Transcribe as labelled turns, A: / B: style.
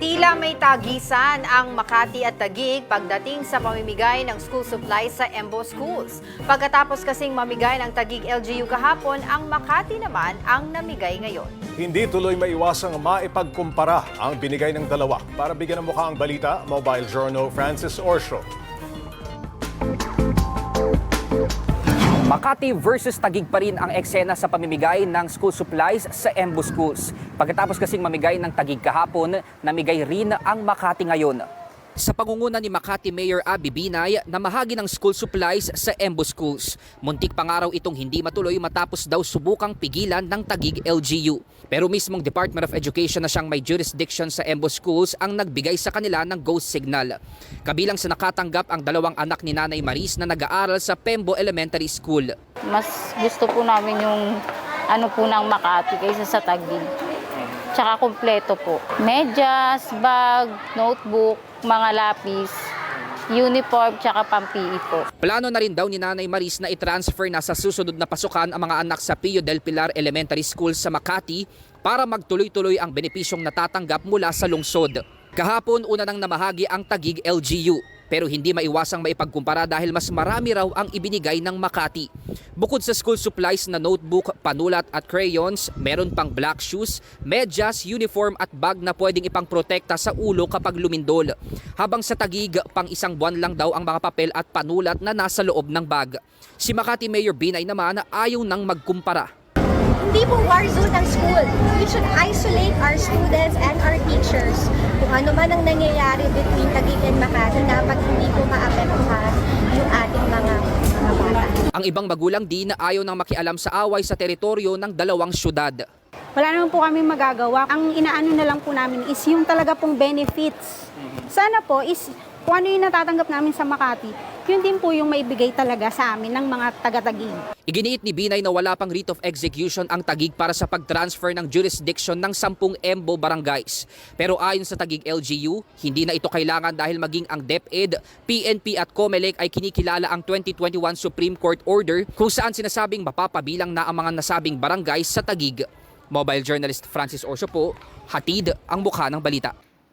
A: Tila may tagisan ang Makati at Tagig pagdating sa pamimigay ng school supplies sa Embo Schools. Pagkatapos kasing mamigay ng Tagig LGU kahapon, ang Makati naman ang namigay ngayon.
B: Hindi tuloy maiwasang maipagkumpara ang binigay ng dalawa. Para bigyan ng mukha ang balita, Mobile Journal Francis Orsho.
C: Makati versus Tagig pa rin ang eksena sa pamimigay ng school supplies sa Embu Schools. Pagkatapos kasing mamigay ng Tagig kahapon, namigay rin ang Makati ngayon. Sa pangunguna ni Makati Mayor Abby Binay, namahagi ng school supplies sa Embu Schools. Muntik pangaraw itong hindi matuloy matapos daw subukang pigilan ng Tagig LGU. Pero mismong Department of Education na siyang may jurisdiction sa Embu Schools ang nagbigay sa kanila ng ghost signal. Kabilang sa nakatanggap ang dalawang anak ni Nanay Maris na nag-aaral sa Pembo Elementary School.
D: Mas gusto po namin yung ano po ng Makati kaysa sa Taguig. Tsaka kumpleto po. Medyas, bag, notebook, mga lapis, uniform, tsaka pang-PE po.
C: Plano na rin daw ni Nanay Maris na i-transfer na sa susunod na pasukan ang mga anak sa Pio del Pilar Elementary School sa Makati para magtuloy-tuloy ang benepisyong natatanggap mula sa lungsod. Kahapon una nang namahagi ang Tagig LGU pero hindi maiwasang maipagkumpara dahil mas marami raw ang ibinigay ng Makati. Bukod sa school supplies na notebook, panulat at crayons, meron pang black shoes, medyas, uniform at bag na pwedeng ipangprotekta sa ulo kapag lumindol. Habang sa Tagig, pang isang buwan lang daw ang mga papel at panulat na nasa loob ng bag. Si Makati Mayor Binay naman ayaw nang magkumpara.
E: Hindi po war zone ang school. We should isolate our students. Kung ano man ang nangyayari between Taguig and Makati, dapat hindi po maapektuhan yung ating mga, mga bata.
C: Ang ibang magulang din ayaw nang makialam sa away sa teritoryo ng dalawang syudad.
F: Wala naman po kami magagawa. Ang inaano na lang po namin is yung talaga pong benefits. Sana po is kung ano yung natatanggap namin sa Makati, yun din po yung maibigay talaga sa amin ng mga taga-tagig.
C: Iginiit ni Binay na wala pang writ of execution ang Tagig para sa pag-transfer ng jurisdiction ng 10 EMBO barangays. Pero ayon sa Tagig LGU, hindi na ito kailangan dahil maging ang DepEd, PNP at COMELEC ay kinikilala ang 2021 Supreme Court Order kung saan sinasabing mapapabilang na ang mga nasabing barangays sa Tagig. Mobile journalist Francis Orso po, hatid ang mukha ng balita.